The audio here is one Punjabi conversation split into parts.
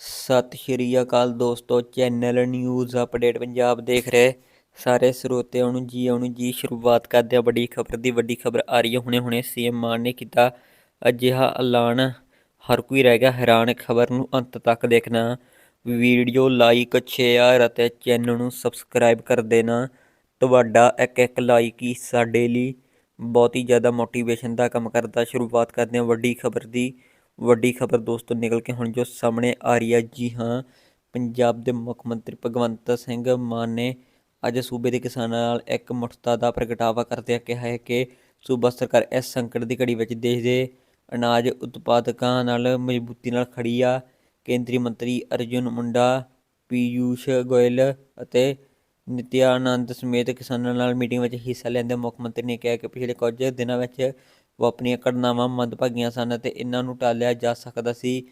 ਸਤਿ ਸ਼੍ਰੀ ਅਕਾਲ ਦੋਸਤੋ, ਚੈਨਲ ਨਿਊਜ਼ ਅਪਡੇਟ ਪੰਜਾਬ ਦੇਖ ਰਹੇ। ਸਾਰੇ ਸਰੋਤਿਆਂ ਨੂੰ ਜੀ ਆਉਣ ਜੀ ਸ਼ੁਰੂਆਤ ਕਰਦੇ ਹਾਂ। ਵੱਡੀ ਖਬਰ ਦੀ ਵੱਡੀ ਖਬਰ ਆ ਰਹੀ ਹੈ। ਹੁਣੇ ਹੁਣੇ ਸੀਐਮ ਮਾਨ ਨੇ ਕੀਤਾ ਅਜਿਹਾ ਐਲਾਨ। ਹਰ ਕੋਈ ਰਹਿ ਗਿਆ ਹੈਰਾਨ। ਖਬਰ ਨੂੰ ਅੰਤ ਤੱਕ ਦੇਖਣਾ। ਵੀਡੀਓ ਲਾਈਕ, ਸ਼ੇਅਰ ਅਤੇ ਚੈਨਲ ਨੂੰ ਸਬਸਕ੍ਰਾਈਬ ਕਰ ਦੇਣਾ। ਤੁਹਾਡਾ ਇੱਕ ਇੱਕ ਲਾਈਕ ਹੀ ਸਾਡੇ ਲਈ ਬਹੁਤ ਹੀ ਜ਼ਿਆਦਾ ਮੋਟੀਵੇਸ਼ਨ ਦਾ ਕੰਮ ਕਰਦਾ। ਸ਼ੁਰੂਆਤ ਕਰਦੇ ਹਾਂ ਵੱਡੀ ਖਬਰ ਦੀ। ਵੱਡੀ ਖਬਰ ਦੋਸਤੋ ਨਿਕਲ ਕੇ ਹੁਣ ਜੋ ਸਾਹਮਣੇ ਆ ਰਹੀ ਹੈ। ਜੀ ਹਾਂ, ਪੰਜਾਬ ਦੇ ਮੁੱਖ ਮੰਤਰੀ ਭਗਵੰਤ ਸਿੰਘ ਮਾਨ ਨੇ ਅੱਜ ਸੂਬੇ ਦੇ ਕਿਸਾਨਾਂ ਨਾਲ ਇੱਕ ਮੁੱਠਤਾ ਦਾ ਪ੍ਰਗਟਾਵਾ ਕਰਦਿਆਂ ਕਿਹਾ ਹੈ ਕਿ ਸੂਬਾ ਸਰਕਾਰ ਇਸ ਸੰਕਟ ਦੀ ਘੜੀ ਵਿੱਚ ਦੇਸ਼ ਦੇ ਅਨਾਜ ਉਤਪਾਦਕਾਂ ਨਾਲ ਮਜ਼ਬੂਤੀ ਨਾਲ ਖੜੀ ਆ। ਕੇਂਦਰੀ ਮੰਤਰੀ ਅਰਜੁਨ ਮੁੰਡਾ, ਪੀਯੂਸ਼ ਗੋਇਲ ਅਤੇ ਨਿਤਿਆਨੰਦ ਸਮੇਤ ਕਿਸਾਨਾਂ ਨਾਲ ਮੀਟਿੰਗ ਵਿੱਚ ਹਿੱਸਾ ਲੈਂਦੇ ਮੁੱਖ ਮੰਤਰੀ ਨੇ ਕਿਹਾ ਕਿ ਪਿਛਲੇ ਕੁਝ ਦਿਨਾਂ ਵਿੱਚ ਵਾਪਰੀਆਂ ਘਟਨਾਵਾਂ ਮੰਦਭਾਗੀਆਂ ਸਨ ਅਤੇ ਇਹਨਾਂ ਨੂੰ ਟਾਲਿਆ ਜਾ ਸਕਦਾ ਸੀ।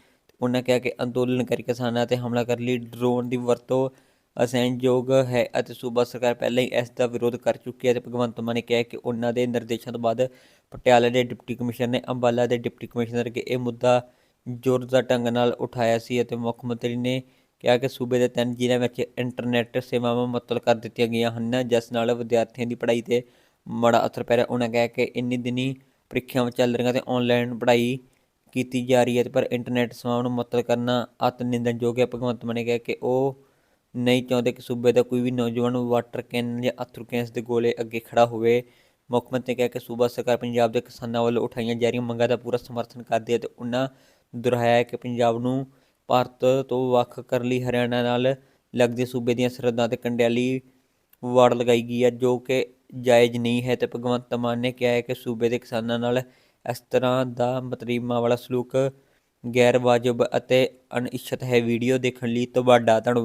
ਉਹਨਾਂ ਕਿਹਾ ਕਿ ਅੰਦੋਲਨ ਅੰਦੋਲਨਕਾਰੀ ਕਿਸਾਨਾਂ ਤੇ ਹਮਲਾ ਕਰਨ ਲਈ। ਡਰੋਨ ਦੀ ਵਰਤੋਂ ਅਸਹਿਣਯੋਗ ਹੈ ਅਤੇ ਸੂਬਾ ਸਰਕਾਰ ਪਹਿਲਾਂ ਹੀ ਇਸ ਦਾ ਵਿਰੋਧ ਕਰ ਚੁੱਕੀ ਹੈ ਤੇ ਭਗਵੰਤ ਮਾਨ ਨੇ ਕਿਹਾ ਕਿ ਉਹਨਾਂ ਦੇ ਨਿਰਦੇਸ਼ਾਂ ਤੋਂ ਬਾਅਦ ਪਟਿਆਲਾ ਦੇ ਡਿਪਟੀ ਕਮਿਸ਼ਨਰ ਨੇ ਅੰਬਾਲਾ ਦੇ ਡਿਪਟੀ ਕਮਿਸ਼ਨਰ ਅੱਗੇ ਇਹ ਮੁੱਦਾ ਜ਼ੋਰਦਾਰ ਢੰਗ ਨਾਲ ਉਠਾਇਆ ਸੀ ਅਤੇ ਮੁੱਖ ਮੰਤਰੀ ਨੇ ਕਿਹਾ ਕਿ ਸੂਬੇ ਦੇ ਤਿੰਨ ਜ਼ਿਲ੍ਹਿਆਂ ਵਿੱਚ ਇੰਟਰਨੈਟ ਸੇਵਾਵਾਂ ਮੁਅੱਤਲ ਕਰ ਦਿੱਤੀਆਂ ਗਈਆਂ ਹਨ, ਜਿਸ ਨਾਲ ਵਿਦਿਆਰਥੀਆਂ ਦੀ ਪੜ੍ਹਾਈ ਤੇ ਮਾੜਾ ਅਸਰ ਪੈ ਰਿਹਾ। ਉਹਨਾਂ ਕਿਹਾ ਕਿ ਇੰਨੀ ਦਿਨੀ ਪ੍ਰੀਖਿਆਵਾਂ ਚੱਲ ਰਹੀਆਂ ਤੇ ਆਨਲਾਈਨ ਪੜ੍ਹਾਈ ਕੀਤੀ ਜਾ ਰਹੀ ਹੈ ਤੇ ਪਰ ਇੰਟਰਨੈਟ ਸੇਵਾਵਾਂ ਨੂੰ ਮੁਅੱਤਲ ਕਰਨਾ ਅਤ ਨਿੰਦਣਯੋਗ ਹੈ। ਭਗਵੰਤ ਮਾਨ ਨੇ ਕਿਹਾ ਕਿ ਉਹ ਨਹੀਂ ਚਾਹੁੰਦੇ ਕਿ ਸੂਬੇ ਦਾ ਕੋਈ ਵੀ ਨੌਜਵਾਨ ਵਾਟਰ ਕੈਨ ਜਾਂ ਅਥਰੂ ਕੈਂਸ ਦੇ ਗੋਲੇ ਅੱਗੇ ਖੜਾ ਹੋਵੇ। ਮੁੱਖ ਮੰਤਰੀ ਨੇ ਕਿਹਾ ਕਿ ਸੂਬਾ ਸਰਕਾਰ ਪੰਜਾਬ ਦੇ ਕਿਸਾਨਾਂ ਵੱਲੋਂ ਉਠਾਈਆਂ ਜਾ ਰਹੀਆਂ ਮੰਗਾਂ ਦਾ ਪੂਰਾ ਸਮਰਥਨ ਕਰਦੀ ਹੈ ਤੇ ਉਹਨਾਂ ਦੁਹਰਾਇਆ ਕਿ ਪੰਜਾਬ ਨੂੰ ਭਾਰਤ ਤੋਂ ਵੱਖ ਕਰਨ ਲਈ ਹਰਿਆਣਾ ਨਾਲ ਲੱਗਦੇ ਸੂਬੇ ਦੀਆਂ ਸਰਹੱਦਾਂ ਤੇ ਕੰਡਿਆਲੀ ਵਾੜ ਲਗਾਈ ਗਈ ਹੈ, ਜੋ ਕਿ ਜਾਇਜ਼ ਨਹੀਂ ਹੈ ਤੇ ਭਗਵੰਤ ਮਾਨ ਨੇ ਕਿਹਾ ਹੈ ਕਿ ਸੂਬੇ ਦੇ ਕਿਸਾਨਾਂ ਨਾਲ ਇਸ ਤਰ੍ਹਾਂ ਦਾ ਮਤਰੀਮਾ ਵਾਲਾ ਸਲੂਕ ਗੈਰ ਵਾਜਬ ਅਤੇ ਅਣਇੱਛਤ ਹੈ। ਵੀਡੀਓ ਦੇਖਣ ਲਈ ਤੁਹਾਡਾ ਧੰਨਵਾਦ।